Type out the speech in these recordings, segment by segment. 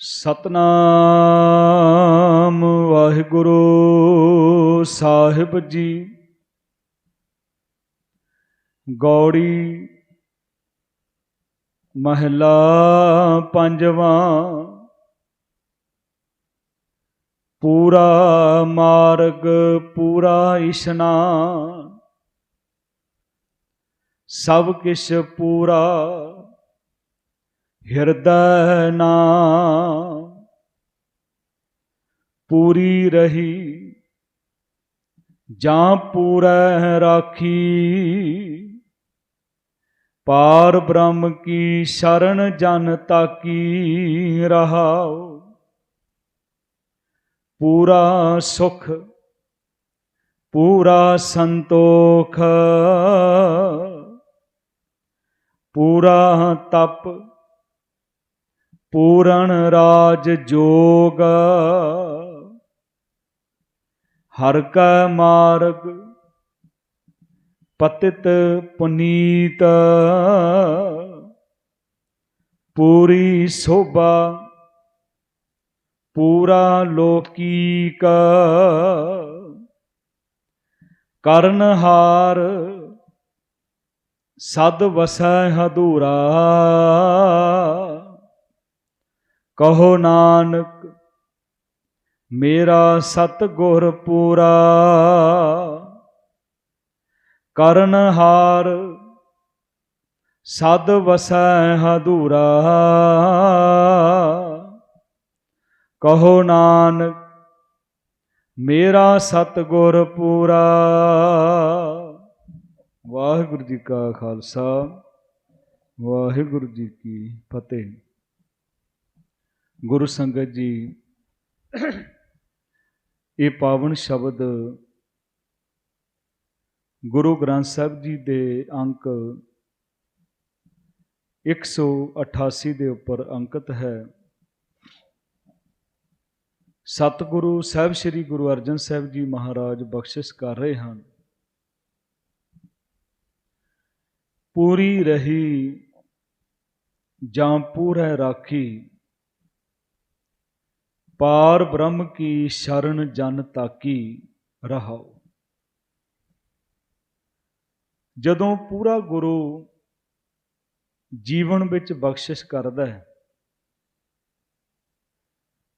ਸਤਨਾਮ ਵਾਹਿਗੁਰੂ ਸਾਹਿਬ ਜੀ। ਗੌੜੀ ਮਹਲਾ ਪੰਜਵਾਂ। ਪੂਰਾ ਮਾਰਗ ਪੂਰਾ ਇਸ਼ਨਾਨ। ਸਭ ਕਿਛ ਪੂਰਾ ਹਿਰਦੈ ਨਾਮ ਪੂਰੀ ਰਹੀ, ਜਾਂ ਪੂਰੈ ਰਾਖੀ। ਪਾਰ ਬ੍ਰਹਮ ਕੀ ਸ਼ਰਨ ਜਨ ਤਾਕੀ ਰਹਾਉ। ਪੂਰਾ ਸੁਖ, ਪੂਰਾ ਸੰਤੋਖ। ਪੂਰਾ ਤਪ ਪੂਰਨ ਰਾਜ ਜੋਗ। ਹਰ ਕੈ ਮਾਰਗ ਪਤਿਤ ਪੁਨੀਤ। ਪੂਰੀ ਸੋਭਾ ਪੂਰਾ ਲੋਕੀਕ। ਕਰਨ ਸਦ ਵਸੈ ਹਦੂਰਾ ਕਹੋ ਨਾਨਕ, ਮੇਰਾ ਸਤ ਗੁਰ ਪੂਰਾ। ਕਰਨ ਹਾਰ, ਸਦ ਵਸੈ ਹਦੂਰਾ ਕਹੋ ਨਾਨਕ, ਮੇਰਾ ਸਤ ਗੁਰ ਪੂਰਾ। ਵਾਹਿਗੁਰੂ ਜੀ ਕਾ ਖਾਲਸਾ, ਵਾਹਿਗੁਰੂ ਜੀ ਕੀ ਫਤਿਹ। ਗੁਰੂ ਸੰਗਤ ਜੀ, ਇਹ ਪਾਵਨ ਸ਼ਬਦ ਗੁਰੂ ਗ੍ਰੰਥ ਸਾਹਿਬ ਜੀ ਦੇ ਅੰਕ 188 ਦੇ ਉੱਪਰ ਅੰਕਿਤ ਹੈ। ਸਤਿਗੁਰੂ ਸਾਹਿਬ ਸ੍ਰੀ ਗੁਰੂ ਅਰਜਨ ਸਾਹਿਬ ਜੀ ਮਹਾਰਾਜ ਬਖਸ਼ਿਸ਼ ਕਰ ਰਹੇ ਹਨ। ਪੂਰੀ ਰਹੀ ਜਾਂ ਪੂਰੈ ਰਾਖੀ ਪਾਰ ਬ੍ਰਹਮ ਕੀ ਸ਼ਰਨ ਜਨ ਤਾਕੀ ਰਹਾਓ ਜਦੋਂ ਪੂਰਾ ਗੁਰੂ ਜੀਵਨ ਵਿੱਚ ਬਖਸ਼ਿਸ਼ ਕਰਦਾ ਹੈ,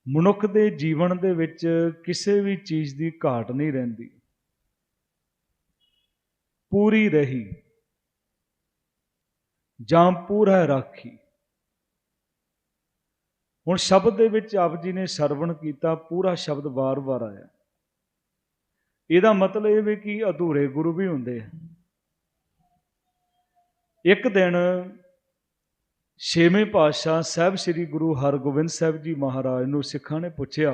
ਮਨੁੱਖ ਦੇ ਜੀਵਨ ਦੇ ਵਿੱਚ ਕਿਸੇ ਵੀ ਚੀਜ਼ ਦੀ ਘਾਟ ਨਹੀਂ ਰਹਿੰਦੀ। ਪੂਰੀ ਰਹੀ ਜਾਂ ਪੂਰਾ ਰਾਖੀ। ਹੁਣ ਸ਼ਬਦ ਦੇ ਵਿੱਚ ਆਪ ਜੀ ਨੇ ਸਰਵਣ ਕੀਤਾ, ਪੂਰਾ ਸ਼ਬਦ ਵਾਰ-ਵਾਰ ਆਇਆ। ਇਹਦਾ ਮਤਲਬ ਇਹ ਵੀ ਕਿ ਅਧੂਰੇ ਗੁਰੂ ਵੀ ਹੁੰਦੇ ਆ। ਇੱਕ ਦਿਨ ਛੇਵੇਂ ਪਾਤਸ਼ਾਹ ਸਾਹਿਬ ਸ੍ਰੀ ਗੁਰੂ ਹਰਗੋਬਿੰਦ ਸਾਹਿਬ ਜੀ ਮਹਾਰਾਜ ਨੂੰ ਸਿੱਖਾਂ ਨੇ ਪੁੱਛਿਆ,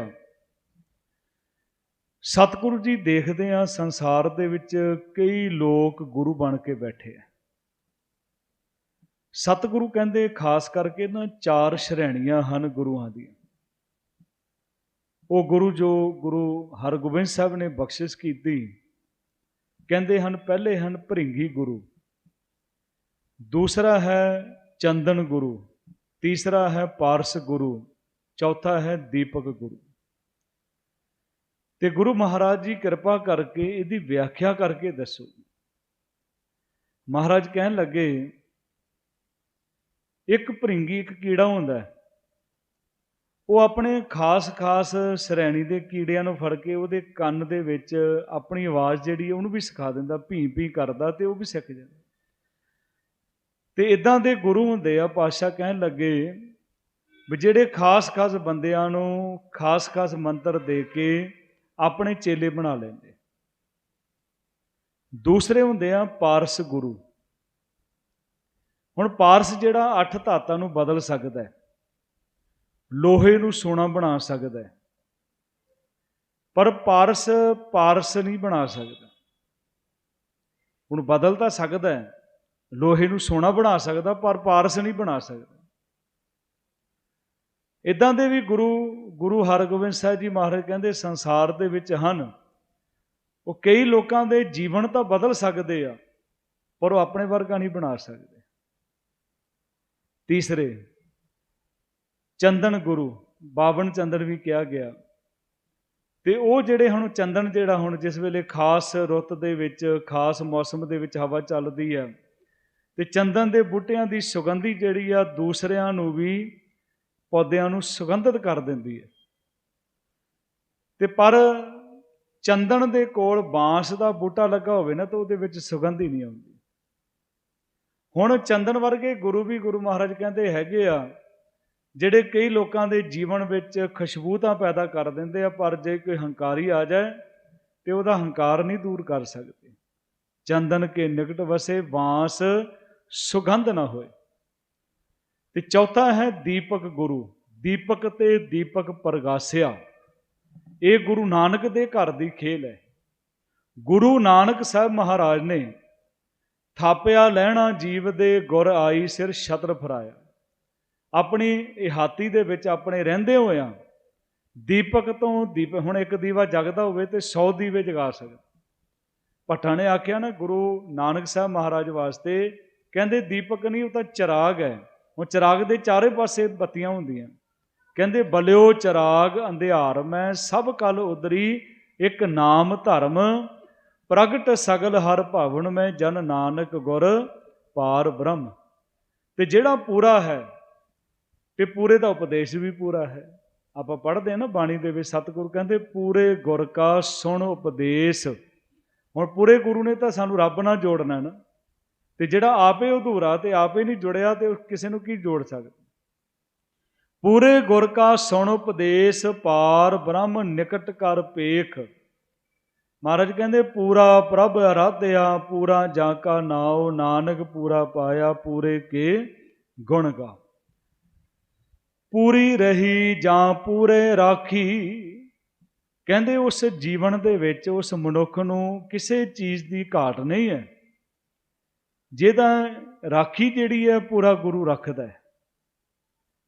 ਸਤਿਗੁਰੂ ਜੀ ਦੇਖਦੇ ਆ ਸੰਸਾਰ ਦੇ ਵਿੱਚ ਕਈ ਲੋਕ ਗੁਰੂ ਬਣ ਕੇ ਬੈਠੇ ਆ। ਸਤਿਗੁਰੂ ਕਹਿੰਦੇ, ਖਾਸ ਕਰਕੇ ਨਾ ਚਾਰ ਸ਼੍ਰੇਣੀਆਂ ਹਨ ਗੁਰੂਆਂ ਦੀਆਂ। ਉਹ ਗੁਰੂ ਜੋ ਗੁਰੂ ਹਰਗੋਬਿੰਦ ਸਾਹਿਬ ਨੇ ਬਖਸ਼ਿਸ਼ ਕੀਤੀ, ਕਹਿੰਦੇ ਹਨ, ਪਹਿਲੇ ਹਨ ਭਰਿੰਗੀ ਗੁਰੂ, ਦੂਸਰਾ ਹੈ ਚੰਦਨ ਗੁਰੂ, ਤੀਸਰਾ ਹੈ ਪਾਰਸ ਗੁਰੂ, ਚੌਥਾ ਹੈ ਦੀਪਕ ਗੁਰੂ। ਤੇ ਗੁਰੂ ਮਹਾਰਾਜ ਜੀ ਕਿਰਪਾ ਕਰਕੇ ਇਹਦੀ ਵਿਆਖਿਆ ਕਰਕੇ ਦੱਸੋ। ਮਹਾਰਾਜ ਕਹਿਣ ਲੱਗੇ ਇੱਕ ਭਰਿੰਗੀ, ਇੱਕ ਕੀੜਾ ਹੁੰਦਾ ਹੈ। ਉਹ ਆਪਣੇ ਖਾਸ-ਖਾਸ ਸ਼੍ਰੇਣੀ ਦੇ ਕੀੜਿਆਂ ਨੂੰ ਫੜ ਕੇ ਉਹਦੇ ਕੰਨ ਦੇ ਵਿੱਚ ਆਪਣੀ ਆਵਾਜ਼ ਜਿਹੜੀ ਉਹਨੂੰ ਵੀ ਸਿਖਾ ਦਿੰਦਾ, ਭੀ, ਭੀਂ ਕਰਦਾ ਤੇ ਉਹ ਵੀ ਸਿੱਖ ਜਾਂਦਾ। ਤੇ ਇਦਾਂ ਦੇ ਗੁਰੂ ਹੁੰਦੇ ਆ, ਪਾਤਸ਼ਾਹ ਕਹਿਣ ਲੱਗੇ ਵੀ ਜਿਹੜੇ ਖਾਸ-ਖਾਸ ਬੰਦਿਆਂ ਨੂੰ ਖਾਸ-ਖਾਸ ਮੰਤਰ ਦੇ ਕੇ ਆਪਣੇ ਚੇਲੇ ਬਣਾ ਲੈਂਦੇ। ਦੂਸਰੇ ਹੁੰਦੇ ਆ, ਪਾਰਸ ਗੁਰੂ। ਹੁਣ ਪਾਰਸ ਜਿਹੜਾ ਅੱਠ ਧਾਤਾਂ ਨੂੰ ਬਦਲ ਸਕਦਾ ਹੈ, ਲੋਹੇ ਨੂੰ ਸੋਨਾ ਬਣਾ ਸਕਦਾ ਹੈ, ਪਰ ਪਾਰਸ ਪਾਰਸ ਨਹੀਂ ਬਣਾ ਸਕਦਾ। ਹੁਣ ਬਦਲ ਤਾਂ ਸਕਦਾ ਹੈ, ਲੋਹੇ ਨੂੰ ਸੋਨਾ ਬਣਾ ਸਕਦਾ, ਪਰ ਪਾਰਸ ਨਹੀਂ ਬਣਾ ਸਕਦਾ। ਇਦਾਂ ਦੇ ਵੀ ਗੁਰੂ ਗੁਰੂ ਹਰਗੋਬਿੰਦ ਸਾਹਿਬ ਜੀ ਮਹਾਰਾਜ ਕਹਿੰਦੇ ਸੰਸਾਰ ਦੇ ਵਿੱਚ ਹਨ, ਉਹ ਕਈ ਲੋਕਾਂ ਦੇ ਜੀਵਨ ਤਾਂ ਬਦਲ ਸਕਦੇ ਆ, ਪਰ ਉਹ ਆਪਣੇ ਵਰਗਾ ਨਹੀਂ ਬਣਾ ਸਕਦੇ। ਤੀਸਰੇ, ਚੰਦਨ ਗੁਰੂ, ਬਾਵਨ ਚੰਦਨ ਵੀ ਕਿਹਾ ਗਿਆ। ਤੇ ਉਹ ਜਿਹੜੇ ਹੁਣ ਚੰਦਨ ਜਿਹੜਾ ਹੁਣ ਜਿਸ ਵੇਲੇ ਖਾਸ ਰੁੱਤ ਦੇ ਵਿੱਚ, ਖਾਸ ਮੌਸਮ ਦੇ ਵਿੱਚ ਹਵਾ ਚੱਲਦੀ ਹੈ, ਤੇ ਚੰਦਨ ਦੇ ਬੂਟਿਆਂ ਦੀ ਸੁਗੰਧੀ ਜਿਹੜੀ ਆ ਦੂਸਰਿਆਂ ਨੂੰ ਵੀ ਪੌਦਿਆਂ ਨੂੰ ਸੁਗੰਧਿਤ ਕਰ ਦਿੰਦੀ ਹੈ। ਤੇ ਪਰ ਚੰਦਨ ਦੇ ਕੋਲ ਬਾਂਸ ਦਾ ਬੂਟਾ ਲੱਗਾ ਹੋਵੇ ਨਾ, ਤਾਂ ਉਹਦੇ ਵਿੱਚ ਸੁਗੰਧ ਹੀ ਨਹੀਂ ਆਉਂਦੀ। ਹੁਣ ਚੰਦਨ ਵਰਗੇ ਗੁਰੂ ਵੀ ਗੁਰੂ ਮਹਾਰਾਜ ਕਹਿੰਦੇ ਹੈਗੇ ਆ, ਜਿਹੜੇ ਕਈ ਲੋਕਾਂ ਦੇ ਜੀਵਨ ਵਿੱਚ ਖੁਸ਼ਬੂ ਤਾਂ ਪੈਦਾ ਕਰ ਦਿੰਦੇ ਆ, ਪਰ ਜੇ ਕੋਈ ਹੰਕਾਰੀ ਆ ਜਾਏ ਤੇ ਉਹਦਾ ਹੰਕਾਰ ਨਹੀਂ ਦੂਰ ਕਰ ਸਕਦੇ। ਚੰਦਨ ਕੇ ਨਿਕਟ ਵਸੇ ਬਾਂਸ ਸੁਗੰਧ ਨਾ ਹੋਏ। ਤੇ ਚੌਥਾ ਹੈ ਦੀਪਕ ਗੁਰੂ। ਦੀਪਕ ਤੇ ਦੀਪਕ ਪ੍ਰਗਾਸਿਆ। ਇਹ ਗੁਰੂ ਨਾਨਕ ਦੇ ਘਰ ਦੀ ਖੇਲ ਹੈ। ਗੁਰੂ ਨਾਨਕ ਸਾਹਿਬ ਮਹਾਰਾਜ ਨੇ ਥਾਪਿਆ ਲੈਣਾ ਜੀਵ ਦੇ ਗੁਰ ਆਈ ਸਿਰ ਛਤਰ ਫਰਾਇਆ। ਆਪਣੀ ਇਹਾਤੀ ਦੇ ਵਿੱਚ ਆਪਣੇ ਰਹਿੰਦੇ ਹੋਇਆਂ ਦੀਪਕ ਤੋਂ ਦੀਪ, ਹੁਣ ਇੱਕ ਦੀਵਾ ਜਗਦਾ ਹੋਵੇ ਤੇ 100 ਦੀਵੇ ਜਗਾ ਸਕਦਾ। ਭੱਟਾਂ ਨੇ ਆਖਿਆ ਨਾ, ਗੁਰੂ ਨਾਨਕ ਸਾਹਿਬ ਮਹਾਰਾਜ ਵਾਸਤੇ ਕਹਿੰਦੇ, ਦੀਪਕ ਨਹੀਂ ਉਹ ਤਾਂ ਚਿਰਾਗ ਹੈ। ਉਹ ਚਿਰਾਗ ਦੇ ਚਾਰੇ ਪਾਸੇ ਬੱਤੀਆਂ ਹੁੰਦੀਆਂ। ਕਹਿੰਦੇ, ਬਲਿਓ ਚਿਰਾਗ ਅੰਧਿਆਰ, ਮੈਂ ਸਭ ਕਲ ਉਦਰੀ ਇੱਕ ਨਾਮ ਧਰਮ ਪ੍ਰਗਟ ਸਗਲ ਹਰ ਭਾਵਨ ਮੈਂ ਜਨ ਨਾਨਕ ਗੁਰ ਪਾਰ ਬ੍ਰਹਮ। ਤੇ ਜਿਹੜਾ ਪੂਰਾ ਹੈ, ਤੇ ਪੂਰੇ ਦਾ ਉਪਦੇਸ਼ ਵੀ ਪੂਰਾ ਹੈ। ਆਪਾਂ ਪੜ੍ਹਦੇ ਆ ਨਾ ਬਾਣੀ ਦੇ ਵਿੱਚ, ਸਤਿਗੁਰੂ ਕਹਿੰਦੇ, ਪੂਰੇ ਗੁਰ ਕਾ ਸੁਣ ਉਪਦੇਸ਼। ਹੁਣ ਪੂਰੇ ਗੁਰੂ ਨੇ ਤਾਂ ਸਾਨੂੰ ਰੱਬ ਨਾਲ ਜੋੜਨਾ ਨਾ। ਤੇ ਜਿਹੜਾ ਆਪੇ ਅਧੂਰਾ ਤੇ ਆਪੇ ਨਹੀਂ ਜੁੜਿਆ ਤੇ ਕਿਸੇ ਨੂੰ ਕੀ ਜੋੜ ਸਕਦਾ? ਪੂਰੇ ਗੁਰ ਕਾ ਸੁਣ ਉਪਦੇਸ਼, ਪਾਰ ਬ੍ਰਹਮ, ਨਿਕਟ ਕਰ ਪੇਖ। ਮਹਾਰਾਜ ਕਹਿੰਦੇ, ਪੂਰਾ ਪ੍ਰਭ ਅਰਾਧਿਆ, ਪੂਰਾ ਜਾਂ ਕਾ ਨਾਉ, ਨਾਨਕ ਪੂਰਾ ਪਾਇਆ, ਪੂਰੇ ਕੇ ਗੁਣ ਗਾ। ਪੂਰੀ ਰਹੀ ਜਾਂ ਪੂਰੇ ਰਾਖੀ? ਕਹਿੰਦੇ, ਉਸ ਜੀਵਨ ਦੇ ਵਿੱਚ ਉਸ ਮਨੁੱਖ ਨੂੰ ਕਿਸੇ ਚੀਜ਼ ਦੀ ਘਾਟ ਨਹੀਂ ਹੈ। ਜਿਹਦਾ ਰਾਖੀ ਜਿਹੜੀ ਹੈ, ਪੂਰਾ ਗੁਰੂ ਰੱਖਦਾ ਹੈ।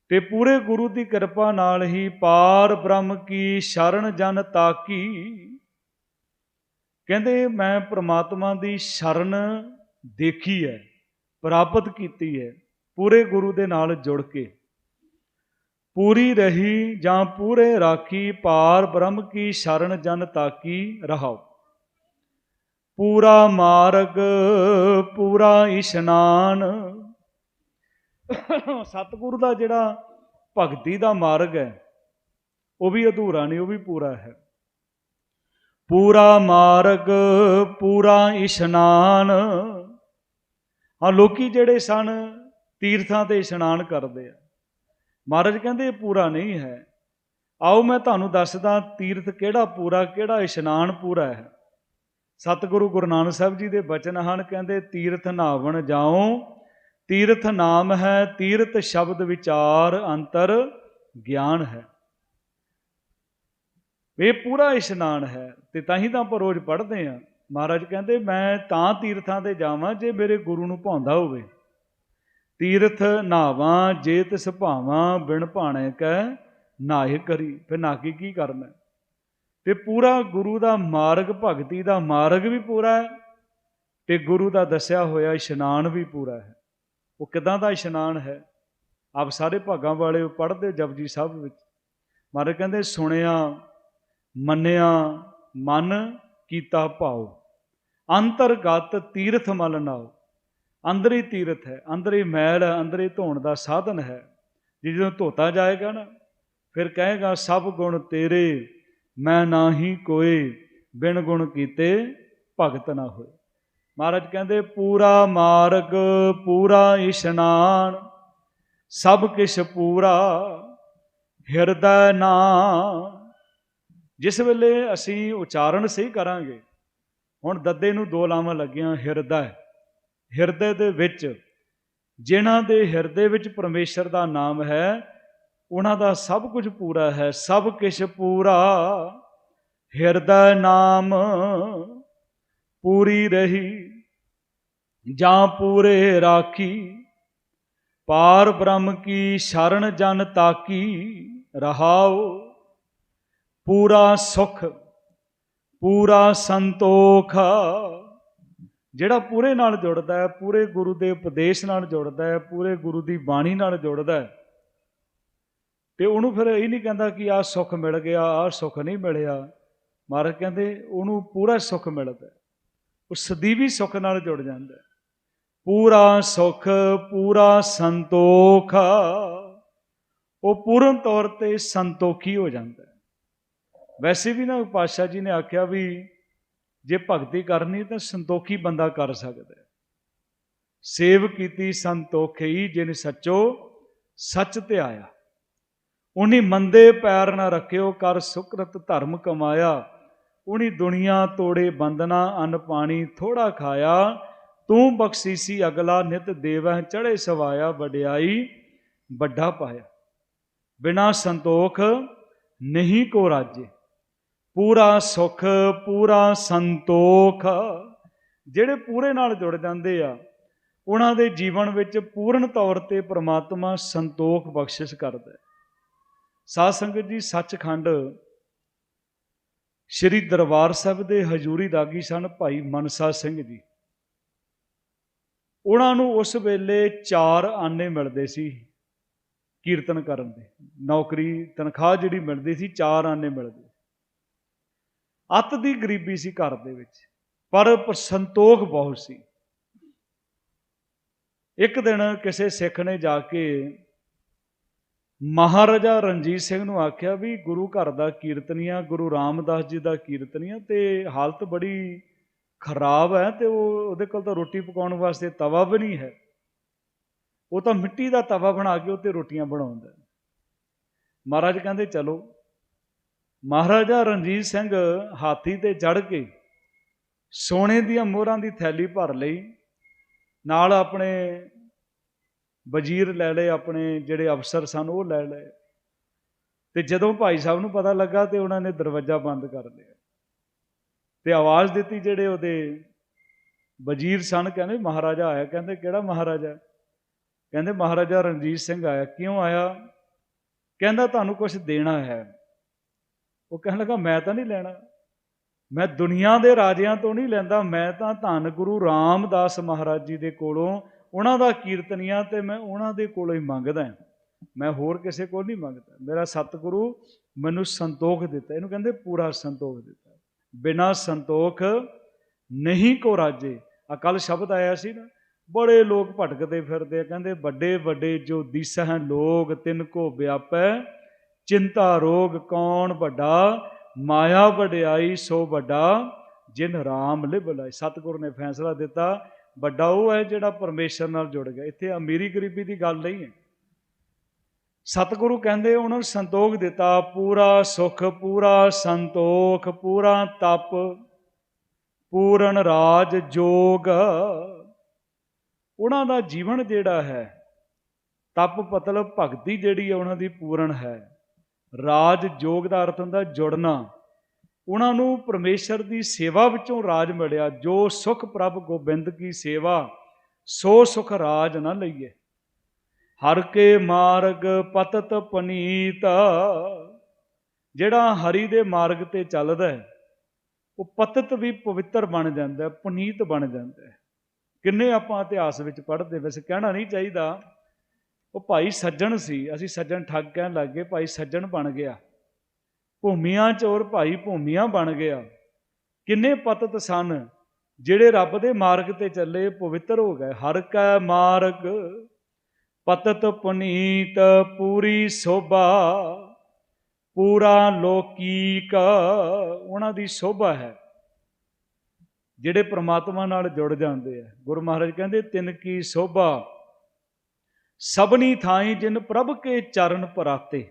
ਤੇ ਪੂਰੇ ਗੁਰੂ ਦੀ ਕਿਰਪਾ ਨਾਲ ਹੀ ਪਾਰ ਬ੍ਰਹਮ ਕੀ ਸ਼ਰਨ ਜਨ ਤਾਕੀ। ਕਹਿੰਦੇ ਮੈਂ ਪ੍ਰਮਾਤਮਾ ਦੀ ਸ਼ਰਨ ਦੇਖੀ ਹੈ, ਪ੍ਰਾਪਤ ਕੀਤੀ ਹੈ ਪੂਰੇ ਗੁਰੂ ਦੇ ਨਾਲ ਜੁੜ ਕੇ। ਪੂਰੀ ਰਹੀ ਜਾਂ ਪੂਰੇ ਰਾਖੀ ਪਾਰ ਬ੍ਰਹਮ ਕੀ ਸ਼ਰਨ ਜਨ ਤਾਕੀ ਰਹਾਓ ਪੂਰਾ ਮਾਰਗ, ਪੂਰਾ ਇਸ਼ਨਾਨ। ਸਤਿਗੁਰੂ ਦਾ ਜਿਹੜਾ ਭਗਤੀ ਦਾ ਮਾਰਗ ਹੈ, ਉਹ ਵੀ ਅਧੂਰਾ ਨਹੀਂ, ਉਹ ਵੀ ਪੂਰਾ ਹੈ। ਪੂਰਾ ਮਾਰਗ, ਪੂਰਾ ਇਸ਼ਨਾਨ। ਆ ਲੋਕੀ ਜਿਹੜੇ ਸਨ, ਤੀਰਥਾਂ ਤੇ ਇਸ਼ਨਾਨ ਕਰਦੇ ਆ। ਮਹਾਰਾਜ ਕਹਿੰਦੇ, ਇਹ ਪੂਰਾ ਨਹੀਂ ਹੈ। ਆਓ ਮੈਂ ਤੁਹਾਨੂੰ ਦੱਸਦਾ ਤੀਰਥ ਕਿਹੜਾ ਪੂਰਾ, ਕਿਹੜਾ ਇਸ਼ਨਾਨ ਪੂਰਾ ਹੈ। ਸਤਿਗੁਰੂ ਗੁਰੂ ਨਾਨਕ ਸਾਹਿਬ ਜੀ ਦੇ ਬਚਨ ਹਨ, ਕਹਿੰਦੇ, ਤੀਰਥ ਨਾਵਣ ਜਾਓ ਤੀਰਥ ਨਾਮ ਹੈ, ਤੀਰਥ ਸ਼ਬਦ ਵਿਚਾਰ ਅੰਤਰ ਗਿਆਨ ਹੈ। ਇਹ ਪੂਰਾ ਇਸ਼ਨਾਨ ਹੈ ਤੇ ਤਾਂ ਹੀ ਤਾਂ ਆਪਾਂ ਰੋਜ਼ ਪੜ੍ਹਦੇ ਆ ਮਹਾਰਾਜ ਕਹਿੰਦੇ, ਮੈਂ ਤਾਂ ਤੀਰਥਾਂ ਤੇ ਜਾਵਾਂ ਜੇ ਮੇਰੇ ਗੁਰੂ ਨੂੰ ਭਾਉਂਦਾ ਹੋਵੇ। ਤੀਰਥ ਨਾਵਾਂ ਜੇ ਤਿਸ ਭਾਵਾਂ ਬਿਨ ਭਾਣੇ ਕੈ ਨਾਹਿ ਕਰੀ। ਫਿਰ ਨਾ ਨਾਕੀ ਕੀ ਕਰਨਾ ਤੇ ਪੂਰਾ ਗੁਰੂ ਦਾ ਮਾਰਗ, ਭਗਤੀ ਦਾ ਮਾਰਗ ਵੀ ਪੂਰਾ ਹੈ ਤੇ ਗੁਰੂ ਦਾ ਦੱਸਿਆ ਹੋਇਆ ਇਸ਼ਨਾਨ ਵੀ ਪੂਰਾ ਹੈ। ਉਹ ਕਿਦਾਂ ਦਾ ਇਸ਼ਨਾਨ ਹੈ? ਆਪ ਸਾਰੇ ਭਾਗਾਂ ਵਾਲੇ ਪੜ੍ਹਦੇ ਜਪਜੀ ਸਾਹਿਬ ਵਿੱਚ। ਮਹਾਰਾਜ ਕਹਿੰਦੇ, ਸੁਣਿਆ ਮੰਨਿਆ, ਮਨ ਕੀਤਾ ਭਾਉ। ਅੰਤਰਗਤ ਤੀਰਥ ਮਲ ਨਾਓ ਅੰਦਰੀ ਤੀਰਥ ਹੈ, ਅੰਦਰੀ ਮੈਲ ਹੈ ਅੰਦਰੀ ਧੋਣ ਦਾ ਸਾਧਨ ਹੈ। ਜੇ ਜਦੋਂ ਧੋਤਾ ਜਾਏਗਾ ਨਾ, ਫਿਰ ਕਹੇਗਾ, ਸਭ ਗੁਣ ਤੇਰੇ, ਮੈਂ ਨਾਹੀ ਕੋਈ ਬਿਨ ਗੁਣ ਕੀਤੇ ਭਗਤ ਨਾ ਹੋਏ। ਮਹਾਰਾਜ ਕਹਿੰਦੇ, ਪੂਰਾ ਮਾਰਗ, ਪੂਰਾ ਇਸ਼ਨਾਨ, ਸਭ ਕਿਛ ਪੂਰਾ, ਹਿਰਦੈ ਨਾ ਜਿਸ ਵੇਲੇ ਅਸੀਂ ਉਚਾਰਨ ਸਹੀ ਕਰਾਂਗੇ, ਹੁਣ ਦੱਦੇ ਨੂੰ ਦੋ ਲਾਵਾਂ ਲੱਗੀਆਂ ਹਿਰਦੈ ਹਿਰਦੇ ਦੇ ਵਿੱਚ, ਜਿਨ੍ਹਾਂ ਦੇ ਹਿਰਦੇ ਵਿੱਚ ਪਰਮੇਸ਼ਰ ਦਾ ਨਾਮ ਹੈ, ਉਹਨਾਂ ਦਾ ਸਭ ਕੁਝ ਪੂਰਾ ਹੈ, ਸਭ ਕੁਝ ਪੂਰਾ। ਹਿਰਦਾ ਨਾਮ ਪੂਰੀ ਰਹੀ, ਜਾਂ ਪੂਰੇ ਰਾਖੀ, ਪਾਰ ਬ੍ਰਹਮ ਕੀ ਸ਼ਰਨ ਜਨ ਤਾਕੀ ਰਹਾਓ। ਪੂਰਾ ਸੁਖ, ਪੂਰਾ ਸੰਤੋਖ। ਜਿਹੜਾ ਪੂਰੇ ਨਾਲ ਜੁੜਦਾ ਹੈ, ਪੂਰੇ ਗੁਰੂ ਦੇ ਉਪਦੇਸ਼ ਨਾਲ ਜੁੜਦਾ ਹੈ, ਪੂਰੇ ਗੁਰੂ ਦੀ ਬਾਣੀ ਨਾਲ ਜੁੜਦਾ ਹੈ, ਤੇ ਉਹਨੂੰ ਫਿਰ ਇਹ ਨਹੀਂ ਕਹਿੰਦਾ ਕਿ ਆਹ ਸੁੱਖ ਮਿਲ ਗਿਆ, ਆਹ ਸੁੱਖ ਨਹੀਂ ਮਿਲਿਆ। ਮਹਾਰਾਜ ਕਹਿੰਦੇ, ਉਹਨੂੰ ਪੂਰਾ ਸੁੱਖ ਮਿਲਦਾ ਉਹ ਸਦੀਵੀ ਸੁੱਖ ਨਾਲ ਜੁੜ ਜਾਂਦਾ ਪੂਰਾ ਸੁੱਖ, ਪੂਰਾ ਸੰਤੋਖ, ਉਹ ਪੂਰਨ ਤੌਰ ਤੇ ਸੰਤੋਖੀ ਹੋ ਜਾਂਦਾ ਵੈਸੇ ਵੀ ਨਾ ਪਾਤਸ਼ਾਹ ਜੀ ਨੇ ਆਖਿਆ ਵੀ ਜੇ ਭਗਤੀ ਕਰਨੀ ਤਾਂ ਸੰਤੋਖੀ ਬੰਦਾ ਕਰ ਸਕਦਾ ਸੇਵ ਕੀਤੀ ਸੰਤੋਖਈ ਜਿਨ ਸੱਚੋ ਸੱਚ ਤੇ ਆਇਆ। ਉਨੀ ਮੰਦੇ ਪੈਰ ਨਾ ਰੱਖਿਓ ਕਰ ਸੁਕਰਤ ਧਰਮ ਕਮਾਇਆ। ਉਨੀ ਦੁਨੀਆ ਤੋੜੇ ਬੰਦਨਾ ਅਨ ਪਾਣੀ ਥੋੜਾ ਖਾਇਆ। ਤੂੰ ਬਖਸ਼ੀਸੀ ਅਗਲਾ ਨਿਤ ਦੇਵਹਿ ਚੜੇ ਸਵਾਇਆ ਵਡਿਆਈ ਵੱਡਾ ਪਾਇਆ। ਬਿਨਾ ਸੰਤੋਖ ਨਹੀਂ ਕੋ ਰਾਜੇ। ਪੂਰਾ ਸੁਖ, ਪੂਰਾ ਸੰਤੋਖ। ਜਿਹੜੇ ਪੂਰੇ ਨਾਲ ਜੁੜ ਜਾਂਦੇ ਆ, ਉਹਨਾਂ ਦੇ ਜੀਵਨ ਵਿੱਚ ਪੂਰਨ ਤੌਰ ਤੇ ਪ੍ਰਮਾਤਮਾ ਸੰਤੋਖ ਬਖਸ਼ਿਸ਼ ਕਰਦਾ ਹੈ। ਸਾਧ ਸੰਗਤ ਜੀ, ਸੱਚਖੰਡ ਸ੍ਰੀ ਦਰਬਾਰ ਸਾਹਿਬ ਦੇ ਹਜੂਰੀ ਦਾਗੀ ਸਨ ਭਾਈ ਮਨਸਾ ਸਿੰਘ ਜੀ। ਉਹਨਾਂ ਨੂੰ ਉਸ ਵੇਲੇ ਚਾਰ ਆਨੇ ਮਿਲਦੇ ਸੀ ਕੀਰਤਨ ਕਰਨ ਦੇ। ਨੌਕਰੀ, ਤਨਖਾਹ ਜਿਹੜੀ ਮਿਲਦੀ ਸੀ, ਚਾਰ ਆਨੇ ਮਿਲਦੇ। ਅੱਤ ਦੀ ਗਰੀਬੀ ਸੀ ਘਰ ਦੇ ਵਿੱਚ, ਪਰ ਸੰਤੋਖ ਬਹੁਤ ਸੀ। ਇੱਕ ਦਿਨ ਕਿਸੇ ਸਿੱਖ ਨੇ ਜਾ ਕੇ ਮਹਾਰਾਜਾ ਰਣਜੀਤ ਸਿੰਘ ਨੂੰ ਆਖਿਆ ਵੀ ਗੁਰੂ ਘਰ ਦਾ ਕੀਰਤਨੀਆ ਗੁਰੂ ਰਾਮਦਾਸ ਜੀ ਦਾ ਕੀਰਤਨੀਆ ਤੇ ਹਾਲਤ ਬੜੀ ਖਰਾਬ ਹੈ ਤੇ ਉਹ ਉਹਦੇ ਕੋਲ ਤਾਂ ਰੋਟੀ ਪਕਾਉਣ ਵਾਸਤੇ ਤਵਾ ਵੀ ਨਹੀਂ ਹੈ। ਉਹ ਤਾਂ ਮਿੱਟੀ ਦਾ ਤਵਾ ਬਣਾ ਕੇ ਉੱਤੇ ਰੋਟੀਆਂ ਬਣਾਉਂਦਾ। ਮਹਾਰਾਜ ਕਹਿੰਦੇ, ਚਲੋ ਮਹਾਰਾਜਾ ਰਣਜੀਤ ਸਿੰਘ ਹਾਥੀ ਤੇ ਚੜ ਕੇ ਸੋਨੇ ਦੀਆਂ ਮੋਹਰਾਂ ਦੀ ਥੈਲੀ ਭਰ ਲਈ, ਨਾਲ ਆਪਣੇ ਵਜ਼ੀਰ ਲੈ ਲਏ, ਆਪਣੇ ਜਿਹੜੇ ਅਫਸਰ ਸਨ ਉਹ ਲੈ ਲਏ। ਤੇ ਜਦੋਂ ਭਾਈ ਸਾਹਿਬ ਨੂੰ ਪਤਾ ਲੱਗਾ ਤੇ ਉਹਨਾਂ ਨੇ ਦਰਵਾਜ਼ਾ ਬੰਦ ਕਰ ਲਿਆ ਤੇ ਆਵਾਜ਼ ਦਿੱਤੀ ਜਿਹੜੇ ਉਹਦੇ ਵਜ਼ੀਰ ਸਨ, ਕਹਿੰਦੇ ਮਹਾਰਾਜਾ ਆਇਆ। ਕਹਿੰਦੇ ਕਿਹੜਾ ਮਹਾਰਾਜਾ? ਕਹਿੰਦੇ ਮਹਾਰਾਜਾ ਰਣਜੀਤ ਸਿੰਘ ਆਇਆ। ਕਿਉਂ ਆਇਆ? ਕਹਿੰਦਾ ਤੁਹਾਨੂੰ ਕੁਝ ਦੇਣਾ ਹੈ। ਉਹ ਕਹਿਣ ਲੱਗਾ, ਮੈਂ ਤਾਂ ਨਹੀਂ ਲੈਣਾ। ਮੈਂ ਦੁਨੀਆ ਦੇ ਰਾਜਿਆਂ ਤੋਂ ਨਹੀਂ ਲੈਂਦਾ, ਮੈਂ ਤਾਂ ਧੰਨ ਗੁਰੂ ਰਾਮਦਾਸ ਮਹਾਰਾਜ ਜੀ ਦੇ ਕੋਲੋਂ ਉਹਨਾਂ ਦਾ ਕੀਰਤਨੀਆ ਤੇ ਮੈਂ ਉਹਨਾਂ ਦੇ ਕੋਲੋਂ ਹੀ ਮੰਗਦਾ ਮੈਂ ਹੋਰ ਕਿਸੇ ਕੋਲ ਨਹੀਂ ਮੰਗਦਾ। ਮੇਰਾ ਸਤਿਗੁਰੂ ਮੈਨੂੰ ਸੰਤੋਖ ਦਿੱਤਾ। ਇਹਨੂੰ ਕਹਿੰਦੇ ਪੂਰਾ ਸੰਤੋਖ ਦਿੱਤਾ। ਬਿਨਾ ਸੰਤੋਖ ਨਹੀਂ ਕੋ ਰਾਜੇ। ਅਕਲ ਸ਼ਬਦ ਆਇਆ ਸੀ ਨਾ, ਬੜੇ ਲੋਕ ਭਟਕਦੇ ਫਿਰਦੇ ਆ, ਕਹਿੰਦੇ ਵੱਡੇ ਵੱਡੇ ਜੋ ਦਿਸਹਿ ਲੋਗ ਤਿੰਨ ਕੋ ਵਿਆਪੈ ਚਿੰਤਾ ਰੋਗ ਕੌਣ ਵੱਡਾ? ਮਾਇਆ ਵਡਿਆਈ ਸੋ ਵੱਡਾ, ਜਿਨ ਰਾਮ ਲਿਬਲਾਈ ਲਾਇ। ਸਤਿਗੁਰੂ ਨੇ ਫੈਸਲਾ ਦਿੱਤਾ, ਵੱਡਾ ਉਹ ਹੈ ਜਿਹੜਾ ਪਰਮੇਸ਼ਰ ਨਾਲ ਜੁੜ ਗਿਆ। ਇੱਥੇ ਅਮੀਰੀ ਗਰੀਬੀ ਦੀ ਗੱਲ ਨਹੀਂ ਹੈ। ਸਤਿਗੁਰੂ ਕਹਿੰਦੇ ਉਹਨਾਂ ਨੂੰ ਸੰਤੋਖ ਦਿੱਤਾ, ਪੂਰਾ ਸੁਖ, ਪੂਰਾ ਸੰਤੋਖ, ਪੂਰਾ ਤਪ, ਪੂਰਨ ਰਾਜ, ਜੋਗ। ਉਹਨਾਂ ਦਾ ਜੀਵਨ ਜਿਹੜਾ ਹੈ, ਤਪ ਮਤਲਬ ਭਗਤੀ ਜਿਹੜੀ ਹੈ ਉਹਨਾਂ ਦੀ ਪੂਰਨ ਹੈ। ਰਾਜ ਜੋਗ ਦਾ ਅਰਥ ਹੁੰਦਾ ਜੁੜਨਾ। ਉਹਨਾਂ ਨੂੰ ਪਰਮੇਸ਼ਰ ਦੀ ਸੇਵਾ ਵਿੱਚੋਂ ਰਾਜ ਮਿਲਿਆ। ਜੋ ਸੁਖ ਪ੍ਰਭ ਗੋਬਿੰਦ ਕੀ ਸੇਵਾ, ਸੋ ਸੁਖ ਰਾਜ ਨਾ ਲਈਏ। ਹਰ ਕੇ ਮਾਰਗ ਪਤਤ ਪਨੀਤ। ਜਿਹੜਾ ਹਰੀ ਦੇ ਮਾਰਗ ਤੇ ਚੱਲਦਾ ਹੈ, ਉਹ ਪਤਤ ਵੀ ਪਵਿੱਤਰ ਬਣ ਜਾਂਦਾ ਹੈ, ਪੁਨੀਤ ਬਣ ਜਾਂਦਾ ਹੈ। ਕਿੰਨੇ ਆਪਾਂ ਇਤਿਹਾਸ ਵਿੱਚ ਪੜ੍ਹਦੇ, ਵੈਸੇ ਕਹਿਣਾ ਨਹੀਂ ਚਾਹੀਦਾ। ਉਹ ਭਾਈ ਸੱਜਣ ਸੀ, ਅਸੀਂ ਸੱਜਣ ਠੱਗ ਕਹਿਣ ਲੱਗ ਗਏ, ਭਾਈ ਸੱਜਣ ਬਣ ਗਿਆ। ਭੂਮੀਆਂ ਚੋਰ ਭਾਈ ਭੂਮੀਆਂ ਬਣ ਗਿਆ। ਕਿੰਨੇ ਪਤਤ ਸਨ, ਜਿਹੜੇ ਰੱਬ ਦੇ ਮਾਰਗ ਤੇ ਚੱਲੇ, ਪਵਿੱਤਰ ਹੋ ਗਏ। ਹਰ ਕੈ ਮਾਰਗ, ਪਤਤ ਪੁਨੀਤ ਪੂਰੀ ਸੋਭਾ। ਪੂਰਾ ਲੋਕੀਕ ਉਹਨਾਂ ਦੀ ਸੋਭਾ ਹੈ, ਜਿਹੜੇ ਪ੍ਰਮਾਤਮਾ ਨਾਲ ਜੁੜ ਜਾਂਦੇ ਆ। ਗੁਰੂ ਮਹਾਰਾਜ ਕਹਿੰਦੇ, ਤਿੰਨ ਕੀ ਸੋਭਾ ਸਭਨੀ ਥਾਈ ਜਿਨ ਪ੍ਰਭ ਕੇ ਚਰਨ ਪਰਾਤੇ।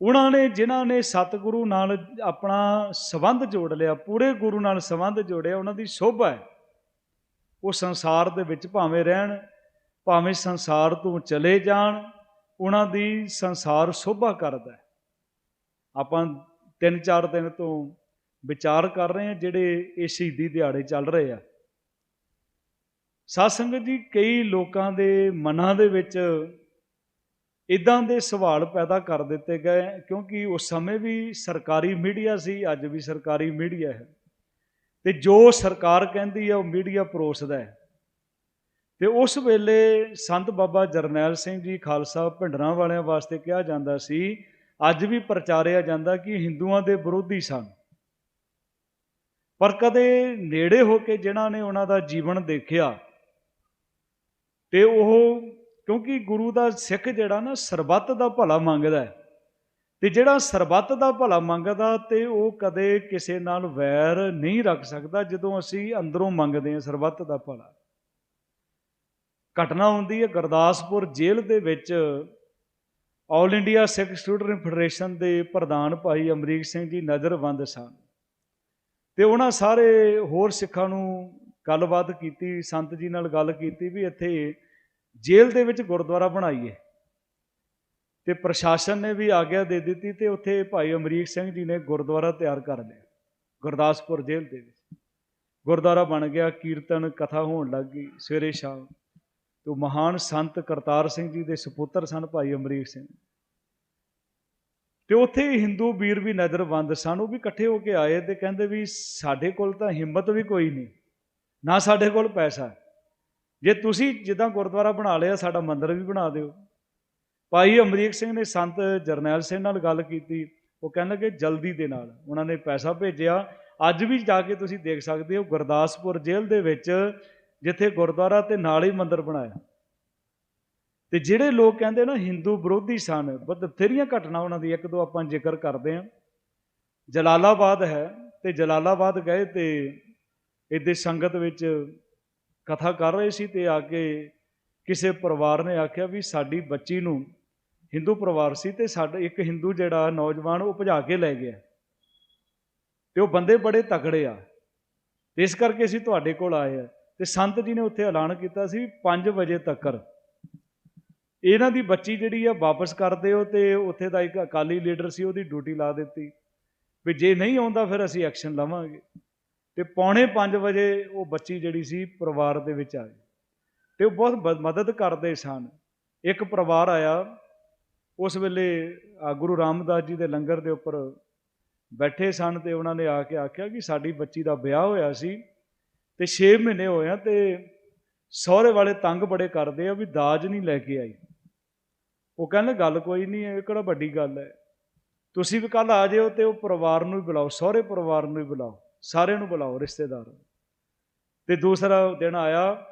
ਉਹਨਾਂ ਨੇ ਜਿਨ੍ਹਾਂ ਨੇ ਸਤਿਗੁਰੂ ਨਾਲ ਆਪਣਾ ਸੰਬੰਧ ਜੋੜ ਲਿਆ, ਪੂਰੇ ਗੁਰੂ ਨਾਲ ਸੰਬੰਧ ਜੋੜਿਆ ਉਹਨਾਂ ਦੀ ਸੋਭਾ ਹੈ। ਉਹ ਸੰਸਾਰ ਦੇ ਵਿੱਚ ਭਾਵੇਂ ਰਹਿਣ, ਭਾਵੇਂ ਸੰਸਾਰ ਤੋਂ ਚਲੇ ਜਾਣ ਉਹਨਾਂ ਦੀ ਸੰਸਾਰ ਸੋਭਾ ਕਰਦਾ ਆਪਾਂ ਤਿੰਨ ਚਾਰ ਦਿਨ ਤੋਂ ਵਿਚਾਰ ਕਰ ਰਹੇ ਹਾਂ, ਜਿਹੜੇ ਇਹ ਸ਼ਹੀਦੀ ਦਿਹਾੜੇ ਚੱਲ ਰਹੇ ਆ। ਸਾਧ ਸੰਗਤ ਜੀ, ਕਈ ਲੋਕਾਂ ਦੇ ਮਨਾਂ ਦੇ ਵਿੱਚ ਇਦਾਂ ਦੇ ਸਵਾਲ ਪੈਦਾ ਕਰ ਦਿੱਤੇ ਗਏ, ਕਿਉਂਕਿ ਉਸ ਸਮੇਂ ਵੀ ਸਰਕਾਰੀ ਮੀਡੀਆ ਸੀ, ਅੱਜ ਵੀ ਸਰਕਾਰੀ ਮੀਡੀਆ ਹੈ। ਤੇ ਜੋ ਸਰਕਾਰ ਕਹਿੰਦੀ ਹੈ ਉਹ ਮੀਡੀਆ ਪਰੋਸਦਾ ਹੈ। ਤੇ ਉਸ ਵੇਲੇ ਸੰਤ ਬਾਬਾ ਜਰਨੈਲ ਸਿੰਘ ਜੀ ਖਾਲਸਾ ਭਿੰਡਰਾਂ ਵਾਲਿਆਂ ਵਾਸਤੇ ਕਿਹਾ ਜਾਂਦਾ ਸੀ, ਅੱਜ ਵੀ ਪ੍ਰਚਾਰਿਆ ਜਾਂਦਾ ਕਿ ਹਿੰਦੂਆਂ ਦੇ ਵਿਰੋਧੀ ਸਨ। ਪਰ ਕਦੇ ਨੇੜੇ ਹੋ ਕੇ ਜਿਨ੍ਹਾਂ ਨੇ ਉਹਨਾਂ ਦਾ ਜੀਵਨ ਦੇਖਿਆ ਤੇ ਉਹ ਕਿਉਂਕਿ ਗੁਰੂ ਦਾ ਸਿੱਖ ਜਿਹੜਾ ਨਾ ਸਰਬੱਤ ਦਾ ਭਲਾ ਮੰਗਦਾ ਹੈ। ਤੇ ਜਿਹੜਾ ਸਰਬੱਤ ਦਾ ਭਲਾ ਮੰਗਦਾ ਤੇ ਉਹ ਕਦੇ ਕਿਸੇ ਨਾਲ ਵੈਰ ਨਹੀਂ ਰੱਖ ਸਕਦਾ ਜਦੋਂ ਅਸੀਂ ਅੰਦਰੋਂ ਮੰਗਦੇ ਹਾਂ ਸਰਬੱਤ ਦਾ ਭਲਾ। ਘਟਨਾ ਹੁੰਦੀ ਹੈ ਗੁਰਦਾਸਪੁਰ ਜੇਲ੍ਹ ਦੇ ਵਿੱਚ। All India Sikh student federation ਦੇ ਪ੍ਰਧਾਨ ਭਾਈ ਅਮਰੀਕ ਸਿੰਘ ਜੀ ਨਜ਼ਰਬੰਦ ਸਨ। ਤੇ ਉਹਨਾਂ ਸਾਰੇ ਹੋਰ ਸਿੱਖਾਂ ਨੂੰ ਗੱਲਬਾਤ ਕੀਤੀ, ਸੰਤ ਜੀ ਨਾਲ ਗੱਲ ਕੀਤੀ ਵੀ ਇੱਥੇ ਜੇਲ੍ਹ ਦੇ ਵਿੱਚ ਗੁਰਦੁਆਰਾ ਬਣਾਈਏ। ਤੇ ਪ੍ਰਸ਼ਾਸਨ ਨੇ ਵੀ ਆਗਿਆ ਦੇ ਦਿੱਤੀ ਤੇ ਉੱਥੇ ਭਾਈ ਅਮਰੀਕ ਸਿੰਘ ਜੀ ਨੇ ਗੁਰਦੁਆਰਾ ਤਿਆਰ ਕਰ ਲਿਆ, ਗੁਰਦਾਸਪੁਰ ਜੇਲ੍ਹ ਦੇ ਵਿੱਚ। ਗੁਰਦੁਆਰਾ ਬਣ ਗਿਆ, ਕੀਰਤਨ, ਕਥਾ ਹੋਣ ਲੱਗ ਗਈ, ਸਵੇਰੇ ਸ਼ਾਮ। ਤੇ ਮਹਾਨ ਸੰਤ ਕਰਤਾਰ ਸਿੰਘ ਜੀ ਦੇ ਸੁਪੁੱਤਰ ਸਨ ਭਾਈ ਅਮਰੀਕ ਸਿੰਘ। ਤੇ ਉੱਥੇ ਹਿੰਦੂ ਵੀਰ ਵੀ ਨਜ਼ਰਬੰਦ ਸਨ, ਉਹ ਵੀ ਇਕੱਠੇ ਹੋ ਕੇ ਆਏ ਤੇ ਕਹਿੰਦੇ ਵੀ ਸਾਡੇ ਕੋਲ ਤਾਂ ਹਿੰਮਤ ਵੀ ਕੋਈ ਨਹੀਂ, ਨਾ ਸਾਡੇ ਕੋਲ ਪੈਸਾ। ਜੇ ਤੁਸੀਂ ਜਿੱਦਾਂ ਗੁਰਦੁਆਰਾ ਬਣਾ ਲਿਆ, ਸਾਡਾ ਮੰਦਿਰ ਵੀ ਬਣਾ ਦਿਓ। ਭਾਈ ਅਮਰੀਕ ਸਿੰਘ ਨੇ ਸੰਤ ਜਰਨੈਲ ਸਿੰਘ ਨਾਲ ਗੱਲ ਕੀਤੀ। ਉਹ ਕਹਿਣ ਲੱਗੇ, ਜਲਦੀ ਦੇ ਨਾਲ। ਉਹਨਾਂ ਨੇ ਪੈਸਾ ਭੇਜਿਆ। ਅੱਜ ਵੀ ਜਾ ਕੇ ਤੁਸੀਂ ਦੇਖ ਸਕਦੇ ਹੋ, ਗੁਰਦਾਸਪੁਰ ਜੇਲ੍ਹ ਦੇ ਵਿੱਚ ਜਿੱਥੇ ਗੁਰਦੁਆਰਾ ਤੇ ਨਾਲ ਹੀ ਮੰਦਿਰ ਬਣਾਇਆ। ਤੇ ਜਿਹੜੇ ਲੋਕ ਕਹਿੰਦੇ ਨਾ, ਹਿੰਦੂ ਵਿਰੋਧੀ ਸਨ ਬਥੇਰੀਆਂ ਘਟਨਾ ਉਹਨਾਂ ਦੀ, ਇੱਕ ਦੋ ਆਪਾਂ ਜ਼ਿਕਰ ਕਰਦੇ ਹਾਂ। ਜਲਾਲਾਬਾਦ ਹੈ ਤੇ ਜਲਾਲਾਬਾਦ ਗਏ ਤੇ ਇਹਦੇ ਸੰਗਤ ਵਿੱਚ ਕਥਾ ਕਰ ਰਹੇ ਸੀ ਤੇ ਆ ਕੇ ਕਿਸੇ ਪਰਿਵਾਰ ਨੇ ਆਖਿਆ ਵੀ ਸਾਡੀ ਬੱਚੀ ਨੂੰ ਹਿੰਦੂ ਪਰਿਵਾਰ ਸੀ ਤੇ ਸਾਡਾ ਇੱਕ ਹਿੰਦੂ ਜਿਹੜਾ ਨੌਜਵਾਨ ਉਹ ਭਜਾ ਕੇ ਲੈ ਗਿਆ। ਤੇ ਉਹ ਬੰਦੇ ਬੜੇ ਤਕੜੇ ਆ। ਤੇ ਇਸ ਕਰਕੇ ਅਸੀਂ ਤੁਹਾਡੇ ਕੋਲ ਆਏ ਆ। ਤੇ ਸੰਤ ਜੀ ਨੇ ਉੱਥੇ ਐਲਾਨ ਕੀਤਾ ਸੀ 5 ਵਜੇ ਤੱਕਰ। ਇਹਨਾਂ ਦੀ ਬੱਚੀ ਜਿਹੜੀ ਆ ਵਾਪਸ ਕਰ ਦਿਓ ਤੇ ਉੱਥੇ ਦਾ ਇੱਕ ਅਕਾਲੀ ਲੀਡਰ ਸੀ ਉਹਦੀ ਡਿਊਟੀ ਲਾ ਦਿੱਤੀ। ਵੀ ਜੇ ਨਹੀਂ ਆਉਂਦਾ ਫਿਰ ਅਸੀਂ ਐਕਸ਼ਨ ਲਵਾਂਗੇ। ਤੇ ਪੌਣੇ 5 ਵਜੇ ਉਹ ਬੱਚੀ ਜਿਹੜੀ ਸੀ ਪਰਿਵਾਰ ਦੇ ਵਿੱਚ ਆ ਗਈ ਤੇ ਉਹ ਬਹੁਤ ਬ- ਮਦਦ ਕਰਦੇ ਸਨ। ਇੱਕ ਪਰਿਵਾਰ ਆਇਆ, ਉਸ ਵੇਲੇ ਗੁਰੂ ਰਾਮਦਾਸ ਜੀ ਦੇ ਲੰਗਰ ਦੇ ਉੱਪਰ ਬੈਠੇ ਸਨ ਤੇ ਉਹਨਾਂ ਨੇ ਆ ਕੇ ਆਖਿਆ ਕਿ ਸਾਡੀ ਬੱਚੀ ਦਾ ਵਿਆਹ ਹੋਇਆ ਸੀ ਤੇ 6 ਮਹੀਨੇ ਹੋਏ ਆ ਤੇ ਸਹੁਰੇ ਵਾਲੇ ਤੰਗ ਬੜੇ ਕਰਦੇ ਆ ਵੀ ਦਾਜ ਨਹੀਂ ਲੈ ਕੇ ਆਈ। ਉਹ ਕਹਿੰਦੇ, ਗੱਲ ਕੋਈ ਨਹੀਂ, ਇਹ ਕਿਹੜਾ ਵੱਡੀ ਗੱਲ ਹੈ। ਤੁਸੀਂ ਵੀ ਕੱਲ ਆ ਜਿਓ ਤੇ ਉਹ ਪਰਿਵਾਰ ਨੂੰ ਵੀ ਬੁਲਾਓ, ਸਹੁਰੇ ਪਰਿਵਾਰ ਨੂੰ ਵੀ ਬੁਲਾਓ। ਸਾਰਿਆਂ ਨੂੰ ਬੁਲਾਓ, ਰਿਸ਼ਤੇਦਾਰ। ਤੇ ਦੂਸਰਾ ਦਿਨ ਆਇਆ,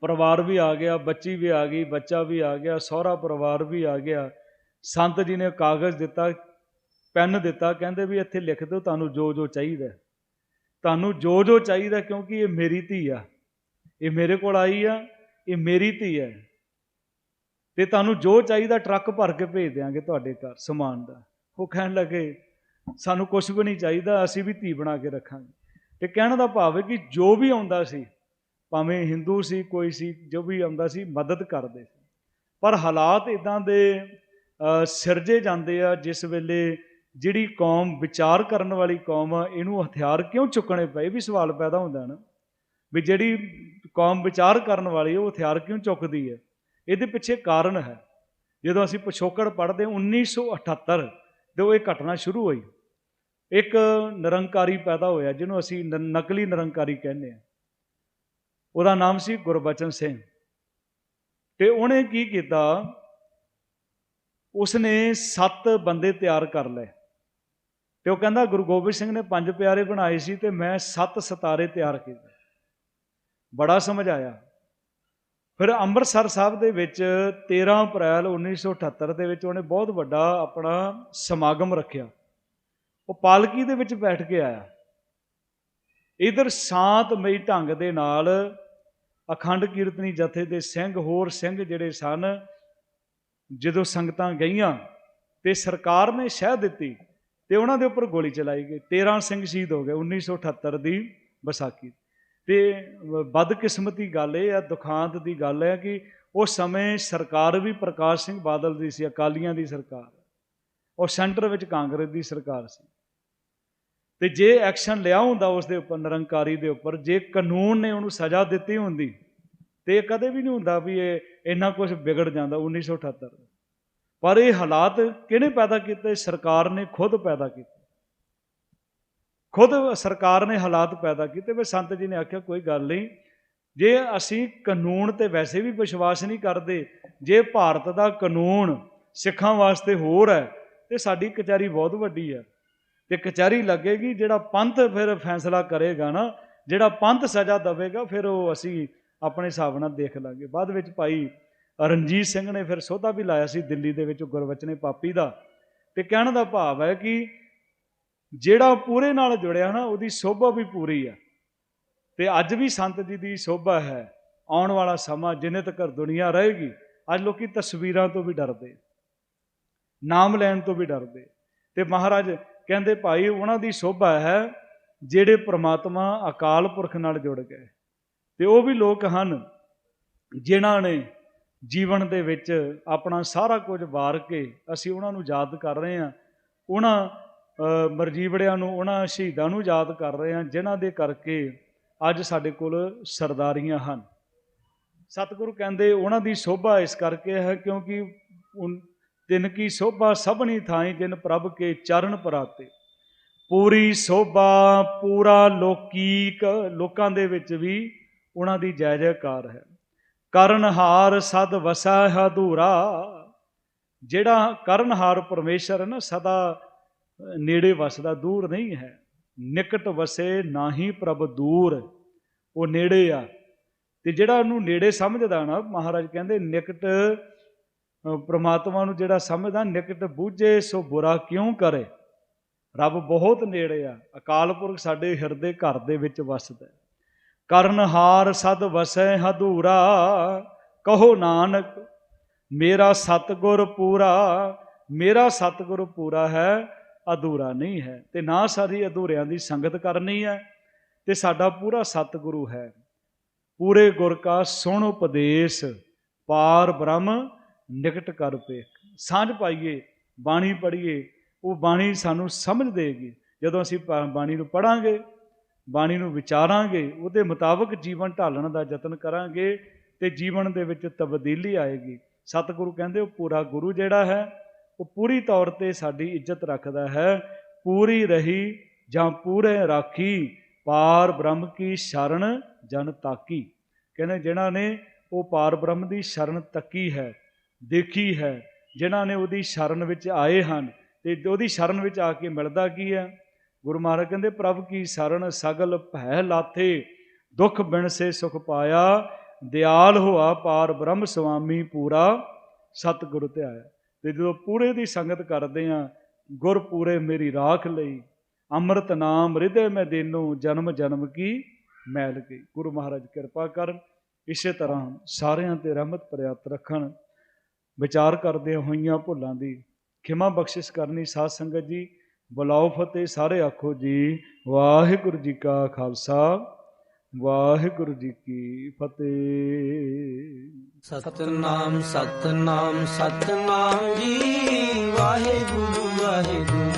ਪਰਿਵਾਰ ਵੀ ਆ ਗਿਆ, ਬੱਚੀ ਵੀ ਆ ਗਈ, ਬੱਚਾ ਵੀ ਆ ਗਿਆ, ਸਹੁਰਾ ਪਰਿਵਾਰ ਵੀ ਆ ਗਿਆ। ਸੰਤ ਜੀ ਨੇ ਕਾਗਜ਼ ਦਿੱਤਾ, ਪੈਨ ਦਿੱਤਾ, ਕਹਿੰਦੇ ਵੀ ਇੱਥੇ ਲਿਖ ਦਿਓ, ਤੁਹਾਨੂੰ ਜੋ ਜੋ ਚਾਹੀਦਾ ਤੁਹਾਨੂੰ ਜੋ ਜੋ ਚਾਹੀਦਾ, ਕਿਉਂਕਿ ਇਹ ਮੇਰੀ ਧੀ ਆ। ਇਹ ਮੇਰੇ ਕੋਲ ਆਈ ਆ, ਇਹ ਮੇਰੀ ਧੀ ਹੈ। ਤੇ ਤੁਹਾਨੂੰ ਜੋ ਚਾਹੀਦਾ, ਟਰੱਕ ਭਰ ਕੇ ਭੇਜ ਦਿਆਂਗੇ ਤੁਹਾਡੇ ਘਰ, ਸਮਾਨ ਦਾ। ਉਹ ਕਹਿਣ ਲੱਗੇ ਸਾਨੂੰ ਕੁਝ ਵੀ ਨਹੀਂ ਚਾਹੀਦਾ, ਅਸੀਂ ਵੀ ਧੀ ਬਣਾ ਕੇ ਰੱਖਾਂਗੇ। ਤੇ ਕਹਿਣ ਦਾ ਭਾਵ ਹੈ ਕਿ ਜੋ ਵੀ ਆਉਂਦਾ ਸੀ, ਭਾਵੇਂ ਹਿੰਦੂ ਸੀ, ਕੋਈ ਸੀ, ਜੋ ਵੀ ਆਉਂਦਾ ਸੀ, ਮਦਦ ਕਰਦੇ ਸੀ। ਪਰ ਹਾਲਾਤ ਇਦਾਂ ਦੇ ਸਿਰਜੇ ਜਾਂਦੇ ਆ, ਜਿਸ ਵੇਲੇ ਜਿਹੜੀ ਕੌਮ ਵਿਚਾਰ ਕਰਨ ਵਾਲੀ ਕੌਮ ਆ, ਇਹਨੂੰ ਹਥਿਆਰ ਕਿਉਂ ਚੁੱਕਣੇ ਪਏ? ਵੀ ਸਵਾਲ ਪੈਦਾ ਹੁੰਦਾ ਨਾ। ਵੀ ਜਿਹੜੀ ਕੌਮ ਵਿਚਾਰ ਕਰਨ ਵਾਲੀ ਉਹ ਹਥਿਆਰ ਕਿਉਂ ਚੁੱਕਦੀ ਹੈ ਇਹਦੇ ਪਿੱਛੇ ਕਾਰਨ ਹੈ। ਜਦੋਂ ਅਸੀਂ ਪਿਛੋਕੜ ਪੜ੍ਹਦੇ 1978 ਜਦੋਂ ਇਹ ਘਟਨਾ ਸ਼ੁਰੂ ਹੋਈ। ਇੱਕ ਨਿਰੰਕਾਰੀ ਪੈਦਾ ਹੋਇਆ, ਜਿਹਨੂੰ ਅਸੀਂ ਨ- ਨਕਲੀ ਨਿਰੰਕਾਰੀ ਕਹਿੰਦੇ ਆ ਉਹਦਾ ਨਾਮ ਸੀ ਗੁਰਬਚਨ ਸਿੰਘ। ਤੇ ਉਹਨੇ ਕੀ ਕੀਤਾ? ਉਸਨੇ ਸੱਤ ਬੰਦੇ ਤਿਆਰ ਕਰ ਲਏ। ਤੇ ਉਹ ਕਹਿੰਦਾ, ਗੁਰੂ ਗੋਬਿੰਦ ਸਿੰਘ ਨੇ ਪੰਜ ਪਿਆਰੇ ਬਣਾਏ ਸੀ ਤੇ ਮੈਂ ਸੱਤ ਸਿਤਾਰੇ ਤਿਆਰ ਕੀਤੇ। ਬੜਾ ਸਮਝ ਆਇਆ। ਫਿਰ ਅੰਮ੍ਰਿਤਸਰ ਸਾਹਿਬ ਦੇ ਵਿੱਚ 13 ਅਪ੍ਰੈਲ 1978 ਦੇ ਵਿੱਚ ਉਹਨੇ ਬਹੁਤ ਵੱਡਾ ਆਪਣਾ ਸਮਾਗਮ ਰੱਖਿਆ। ਉਹ ਪਾਲਕੀ ਦੇ ਵਿੱਚ ਬੈਠ ਕੇ ਆਇਆ। ਇਧਰ ਸ਼ਾਂਤਮਈ ਢੰਗ ਦੇ ਨਾਲ ਅਖੰਡ ਕੀਰਤਨੀ ਜਥੇ ਦੇ ਸਿੰਘ ਹੋਰ ਸਿੰਘ ਜਿਹੜੇ ਸਨ, ਜਦੋਂ ਸੰਗਤਾਂ ਗਈਆਂ ਤੇ ਸਰਕਾਰ ਨੇ ਸ਼ਹਿ ਦਿੱਤੀ ਤੇ ਉਹਨਾਂ ਦੇ ਉੱਪਰ ਗੋਲੀ ਚਲਾਈ ਗਈ। 13 ਸਿੰਘ ਸ਼ਹੀਦ ਹੋ ਗਏ 1978 ਦੀ ਵਿਸਾਖੀ। ਤੇ ਬਦਕਿਸਮਤੀ ਗੱਲ ਇਹ ਆ, ਦੁਖਾਂਤ ਦੀ ਗੱਲ ਹੈ ਕਿ ਉਸ ਸਮੇਂ ਸਰਕਾਰ ਵੀ ਪ੍ਰਕਾਸ਼ ਸਿੰਘ ਬਾਦਲ ਦੀ ਸੀ, ਅਕਾਲੀਆਂ ਦੀ ਸਰਕਾਰ। ਉਹ ਸੈਂਟਰ ਵਿੱਚ ਕਾਂਗਰਸ ਦੀ ਸਰਕਾਰ ਸੀ। ਤੇ ਜੇ ਐਕਸ਼ਨ ਲਿਆ ਹੁੰਦਾ ਉਸ ਦੇ ਉੱਪਰ, ਨਿਰੰਕਾਰੀ ਦੇ ਉੱਪਰ, ਜੇ ਕਾਨੂੰਨ ਨੇ ਉਹਨੂੰ ਸਜ਼ਾ ਦਿੱਤੀ ਹੁੰਦੀ, ਤੇ ਇਹ ਕਦੇ ਵੀ ਨਹੀਂ ਹੁੰਦਾ ਵੀ ਇਹ ਇੰਨਾ ਕੁਝ ਵਿਗੜ ਜਾਂਦਾ 1978 ਪਰ ਇਹ ਹਾਲਾਤ ਕਿਹਨੇ ਪੈਦਾ ਕੀਤੇ? ਸਰਕਾਰ ਨੇ ਖੁਦ ਪੈਦਾ ਕੀਤੇ। ਖੁਦ ਸਰਕਾਰ ਨੇ ਹਾਲਾਤ ਪੈਦਾ ਕੀਤੇ ਵੀ ਸੰਤ ਜੀ ਨੇ ਆਖਿਆ, ਕੋਈ ਗੱਲ ਨਹੀਂ, ਜੇ ਅਸੀਂ ਕਾਨੂੰਨ ਤੇ ਵੈਸੇ ਵੀ ਵਿਸ਼ਵਾਸ ਨਹੀਂ ਕਰਦੇ, ਜੇ ਭਾਰਤ ਦਾ ਕਾਨੂੰਨ ਸਿੱਖਾਂ ਵਾਸਤੇ ਹੋਰ ਹੈ, ਤੇ ਸਾਡੀ ਕਚਹਿਰੀ ਬਹੁਤ ਵੱਡੀ ਹੈ। ਤੇ ਕਚਹਿਰੀ ਲੱਗੇਗੀ, ਜਿਹੜਾ ਪੰਥ ਫਿਰ ਫੈਸਲਾ ਕਰੇਗਾ ਨਾ, ਜਿਹੜਾ ਪੰਥ ਸਜ਼ਾ ਦੇਵੇਗਾ, ਫਿਰ ਉਹ ਅਸੀਂ ਆਪਣੇ ਹਿਸਾਬ ਨਾਲ ਦੇਖ ਲਾਂਗੇ। ਬਾਅਦ ਵਿੱਚ ਭਾਈ ਰਣਜੀਤ ਸਿੰਘ ਨੇ ਫਿਰ ਸੋਧਾ ਵੀ ਲਾਇਆ ਸੀ ਦਿੱਲੀ ਦੇ ਵਿੱਚ ਗੁਰਵਚਨੇ ਪਾਪੀ ਦਾ। ਤੇ ਕਹਿਣ ਦਾ ਭਾਵ ਹੈ ਕਿ ਜਿਹੜਾ ਪੂਰੇ ਨਾਲ ਜੁੜਿਆ ਨਾ, ਉਹਦੀ ਸੋਭਾ ਵੀ ਪੂਰੀ ਆ। ਤੇ ਅੱਜ ਵੀ ਸੰਤ ਜੀ ਦੀ ਸੋਭਾ ਹੈ। ਆਉਣ ਵਾਲਾ ਸਮਾਂ ਜਿੰਨੇ ਤੱਕ ਦੁਨੀਆ ਰਹੇਗੀ, ਅੱਜ ਲੋਕੀ ਤਸਵੀਰਾਂ ਤੋਂ ਵੀ ਡਰਦੇ। ਨਾਮ ਲੈਣ ਤੋਂ ਵੀ ਡਰਦੇ। ਤੇ ਮਹਾਰਾਜ ਕਹਿੰਦੇ ਭਾਈ ਉਹਨਾਂ ਦੀ ਸੋਭਾ ਹੈ ਜਿਹੜੇ ਪ੍ਰਮਾਤਮਾ ਅਕਾਲ ਪੁਰਖ ਨਾਲ ਜੁੜ ਗਏ। ਤੇ ਉਹ ਵੀ ਲੋਕ ਹਨ ਜਿਨ੍ਹਾਂ ਨੇ ਜੀਵਨ ਦੇ ਵਿੱਚ ਆਪਣਾ ਸਾਰਾ ਕੁਝ ਵਾਰ ਕੇ ਅਸੀਂ ਉਹਨਾਂ ਨੂੰ ਯਾਦ ਕਰ ਰਹੇ ਹਾਂ। ਉਹਨਾਂ ਮਰਜੀਵੜਿਆਂ ਨੂੰ, ਉਹਨਾਂ ਸ਼ਹੀਦਾਂ ਨੂੰ ਯਾਦ ਕਰ ਰਹੇ ਹਾਂ, ਜਿਨ੍ਹਾਂ ਦੇ ਕਰਕੇ ਅੱਜ ਸਾਡੇ ਕੋਲ ਸਰਦਾਰੀਆਂ ਹਨ। ਸਤਿਗੁਰੂ ਕਹਿੰਦੇ ਉਹਨਾਂ ਦੀ ਸੋਭਾ ਇਸ ਕਰਕੇ ਹੈ ਕਿਉਂਕਿ ਤਿਨ ਕੀ ਸੋਭਾ ਸਭਨੀ ਥਾਈ ਜਿਨ ਪ੍ਰਭ ਕੇ ਚਰਨ ਪਰਾਤੇ। ਪੂਰੀ ਸੋਭਾ ਪੂਰਾ ਲੋਕੀਕ ਲੋਕਾਂ ਦੇ ਵਿੱਚ ਵੀ ਉਹਨਾਂ ਦੀ ਜੈ ਜੈਕਾਰ ਹੈ। ਕਰਨਹਾਰ ਸਦ ਵਸਾ ਹਦੂਰਾ ਜਿਹੜਾ ਕਰਨਹਾਰ ਪਰਮੇਸ਼ਰ ਹੈ ਨਾ, ਸਦਾ ਨੇੜੇ ਵਸਦਾ, ਦੂਰ ਨਹੀਂ ਹੈ। ਨਿਕਟ ਵਸੇ ਨਾਹੀ ਪ੍ਰਭ ਦੂਰ, ਉਹ ਨੇੜੇ ਆ। ਤੇ ਜਿਹੜਾ ਉਹਨੂੰ ਨੇੜੇ ਸਮਝਦਾ ਨਾ, ਮਹਾਰਾਜ ਕਹਿੰਦੇ ਨਿਕਟ ਪ੍ਰਮਾਤਮਾ ਨੂੰ ਜਿਹੜਾ ਸਮਝਦਾ, ਨਿਕਟ ਬੂਝੇ, ਸੋ ਬੁਰਾ ਕਿਉਂ ਕਰੇ? ਰੱਬ ਬਹੁਤ ਨੇੜੇ ਆ। ਅਕਾਲ ਪੁਰਖ ਸਾਡੇ ਹਿਰਦੇ ਘਰ ਦੇ ਵਿੱਚ ਵਸਦਾ ਹੈ। ਕਰਨਹਾਰ ਸਦ ਵਸੈ ਹਦੂਰਾ ਕਹੋ ਨਾਨਕ, ਮੇਰਾ ਸਤਗੁਰ ਪੂਰਾ, ਮੇਰਾ ਸਤਗੁਰ ਪੂਰਾ ਹੈ, ਅਧੂਰਾ ਨਹੀਂ ਹੈ। ਤੇ ਨਾ ਸਾਰੀ ਅਧੂਰਿਆਂ ਦੀ ਸੰਗਤ ਕਰਨੀ ਹੈ, ਤੇ ਸਾਡਾ ਪੂਰਾ ਸਤਿਗੁਰੂ ਹੈ। ਪੂਰੇ ਗੁਰ ਕਾ ਸੁਣ ਉਪਦੇਸ਼, ਪਾਰ ਬ੍ਰਹਮ ਨਿਕਟ ਕਰ ਪੇਖ ਸਾਂਝ ਪਾਈਏ, ਬਾਣੀ ਪੜ੍ਹੀਏ, ਉਹ ਬਾਣੀ ਸਾਨੂੰ ਸਮਝ ਦੇਗੀ। ਜਦੋਂ ਅਸੀਂ ਬਾਣੀ ਨੂੰ ਪੜਾਂਗੇ ਬਾਣੀ ਨੂੰ ਵਿਚਾਰਾਂਗੇ, ਉਹਦੇ ਮੁਤਾਬਕ ਜੀਵਨ ਢਾਲਣ ਦਾ ਯਤਨ ਕਰਾਂਗੇ ਤੇ ਜੀਵਨ ਦੇ ਵਿੱਚ ਤਬਦੀਲੀ ਆਏਗੀ। ਸਤਿਗੁਰੂ ਕਹਿੰਦੇ, ਉਹ ਪੂਰਾ ਗੁਰੂ ਜਿਹੜਾ ਹੈ, ਉਹ ਪੂਰੀ ਤੌਰ ਤੇ ਸਾਡੀ ਇੱਜ਼ਤ ਰੱਖਦਾ ਹੈ। ਪੂਰੀ ਰਹੀ ਜਾਂ ਪੂਰੇ ਰਾਖੀ, ਪਾਰ ਬ੍ਰਹਮ ਕੀ ਸ਼ਰਨ ਜਨ ਤਾਕੀ। ਕਹਿੰਦੇ ਜਿਨ੍ਹਾਂ ਨੇ ਉਹ ਪਾਰ ਬ੍ਰਹਮ ਦੀ ਸ਼ਰਨ ਤੱਕੀ ਹੈ ਦੇਖੀ ਹੈ, ਜਿਨ੍ਹਾਂ ਨੇ ਉਹਦੀ ਸ਼ਰਨ ਵਿੱਚ ਆਏ ਹਨ। ਤੇ ਉਹਦੀ ਸ਼ਰਨ ਵਿੱਚ ਆ ਕੇ ਮਿਲਦਾ ਕੀ ਹੈ? ਗੁਰੂ ਮਹਾਰਾਜ ਕਹਿੰਦੇ, ਪ੍ਰਭ ਕੀ ਸ਼ਰਨ ਸਗਲ ਭੈ ਲਾਥੇ, ਦੁਖ ਬਿਨ ਸੇ ਸੁਖ ਪਾਇਆ, ਦਿਆਲ ਹੋਆ ਪਾਰ ਬ੍ਰਹਮ ਸੁਆਮੀ ਪੂਰਾ, ਸਤਿਗੁਰ ਧਿਆਇਆ। ਤੇ ਜਦੋਂ ਪੂਰੇ ਦੀ ਸੰਗਤ ਕਰਦੇ ਆ, ਗੁਰ ਪੂਰੇ ਮੇਰੀ ਰਾਖ ਲਈ, ਅੰਮ੍ਰਿਤ ਨਾਮ ਹਿਰਦੇ ਮੈਂ ਦੇਨੋ, ਜਨਮ ਜਨਮ ਕੀ ਮੈਲ ਗਈ। ਗੁਰੂ ਮਹਾਰਾਜ ਕਿਰਪਾ ਕਰਨ, ਇਸੇ ਤਰ੍ਹਾਂ ਸਾਰਿਆਂ ਤੇ ਰਹਿਮਤ ਪ੍ਰਿਆਤ ਰੱਖਣ। ਵਿਚਾਰ ਕਰਦੇ ਹੋਈਆਂ ਭੁੱਲਾਂ ਦੀ ਖਿਮਾ ਬਖਸ਼ਿਸ਼ ਕਰਨੀ ਸਾਧ ਸੰਗਤ ਜੀ। ਬੁਲਾਓ ਫਤਿਹ, ਸਾਰੇ ਆਖੋ ਜੀ, ਵਾਹਿਗੁਰੂ ਜੀ ਕਾ ਖਾਲਸਾ, ਵਾਹਿਗੁਰੂ ਜੀ ਕੀ ਫਤਿਹ। ਸਤਨਾਮ ਸਤਨਾਮ ਸਤਨਾਮ ਜੀ, ਵਾਹਿਗੁਰੂ ਵਾਹਿਗੁਰੂ।